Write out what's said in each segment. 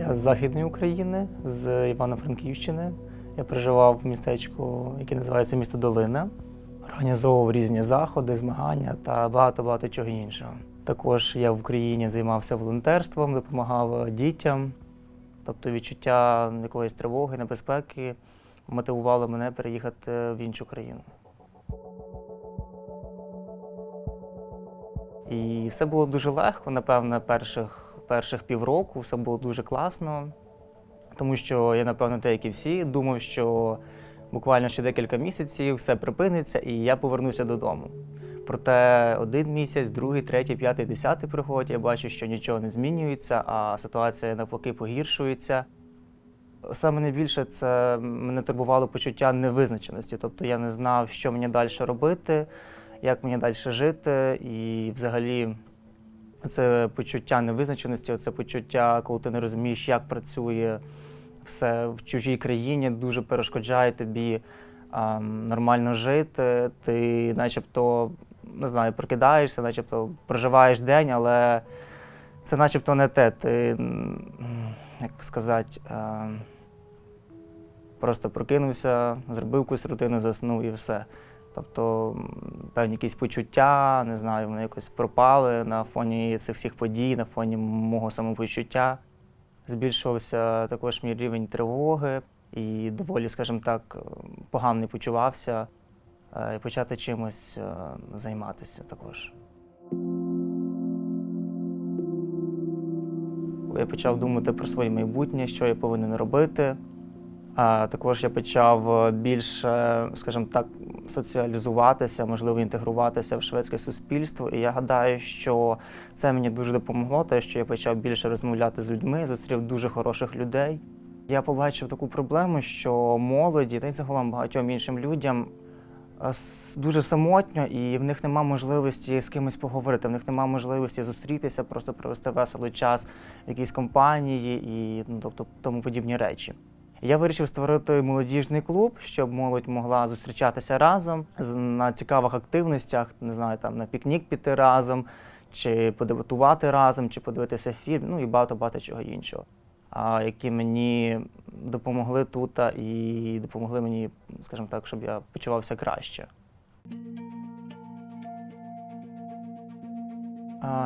Я з Західної України, з Івано-Франківщини. Я проживав в містечку, яке називається місто Долина. Організовував різні заходи, змагання та багато-багато чого іншого. Також я в Україні займався волонтерством, допомагав дітям. Тобто відчуття якоїсь тривоги, небезпеки мотивувало мене переїхати в іншу країну. І все було дуже легко, напевно, перших, перших півроку все було дуже класно, тому що я, напевно, так як і всі, думав, що буквально ще декілька місяців все припиниться і я повернуся додому. Проте один місяць, другий, третій, п'ятий, десятий приходять, я бачу, що нічого не змінюється, а ситуація навпаки погіршується. Саме найбільше це мене турбувало почуття невизначеності. Тобто я не знав, що мені далі робити, як мені далі жити. І взагалі це почуття невизначеності, це почуття, коли ти не розумієш, як працює все в чужій країні, дуже перешкоджає тобі а, нормально жити. Ти начебто не знаю, прокидаєшся, начебто проживаєш день, але це начебто не те. Ти, як сказати, е, просто прокинувся, зробив якусь рутину, заснув і все. Тобто певні якісь почуття, не знаю, вони якось пропали на фоні цих всіх подій, на фоні мого самопочуття. Збільшувався також мій рівень тривоги і доволі, скажімо так, погано почувався. Е, І почати чимось е, займатися також. Я почав думати про своє майбутнє, що я повинен робити. Також я почав е, більше, скажімо так, соціалізуватися, можливо, інтегруватися в шведське суспільство. І я гадаю, що це мені дуже допомогло, те, що я почав більше розмовляти з людьми, зустрів дуже хороших людей. Я побачив таку проблему, що молоді та й загалом багатьом іншим людям е, дуже самотньо, і в них нема можливості з кимось поговорити, в них нема можливості зустрітися, просто провести веселий час в якійсь компанії і ну, тобто тому подібні речі. Я вирішив створити молодіжний клуб, щоб молодь могла зустрічатися разом на цікавих активностях, не знаю, там на пікнік піти разом, чи подебатувати разом, чи подивитися фільм, ну і багато-багато чого іншого. А які мені допомогли тут і допомогли мені, скажімо так, щоб я почувався краще.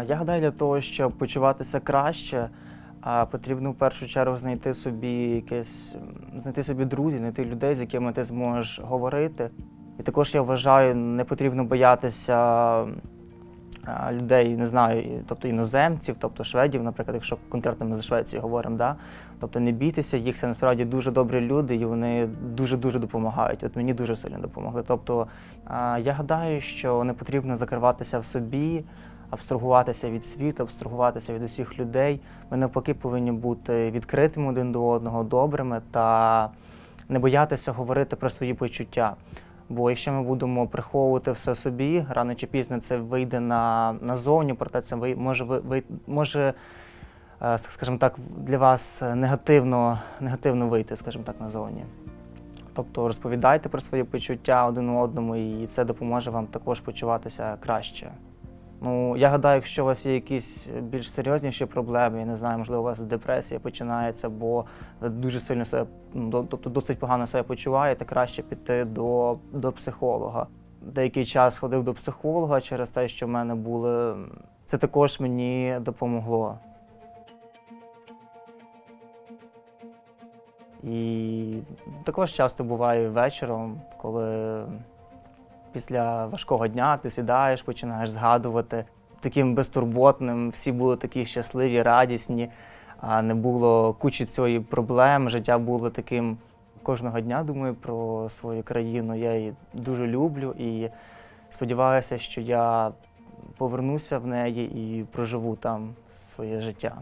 Я гадаю, для того, щоб почуватися краще, а, потрібно в першу чергу знайти собі якесь, знайти собі друзів, знайти людей, з якими ти зможеш говорити. І також я вважаю, не потрібно боятися людей, не знаю, тобто іноземців, тобто шведів, наприклад, якщо конкретно ми за Швецію говоримо, да? тобто не бійтеся їх, це насправді дуже добрі люди, і вони дуже-дуже допомагають. От мені дуже сильно допомогли. Тобто я гадаю, що не потрібно закриватися в собі, абстрагуватися від світу, абстрагуватися від усіх людей. Ми навпаки повинні бути відкритими один до одного, добрими та не боятися говорити про свої почуття. Бо якщо ми будемо приховувати все собі, рано чи пізно це вийде на, назовні, проте це ви, може, ви, може е, скажімо так, для вас негативно, негативно вийти, скажімо так, назовні. Тобто розповідайте про свої почуття один одному, і це допоможе вам також почуватися краще. Ну, я гадаю, якщо у вас є якісь більш серйозніші проблеми, я не знаю, можливо, у вас депресія починається, бо дуже сильно себе, ну, тобто досить погано себе почуваєте, краще піти до, до психолога. Деякий час ходив до психолога через те, що в мене були. Це також мені допомогло. І також часто буває вечором, коли після важкого дня ти сідаєш, починаєш згадувати таким безтурботним, всі були такі щасливі, радісні, а не було кучі цієї проблем. Життя було таким кожного дня думаю про свою країну. Я її дуже люблю і сподіваюся, що я повернуся в неї і проживу там своє життя.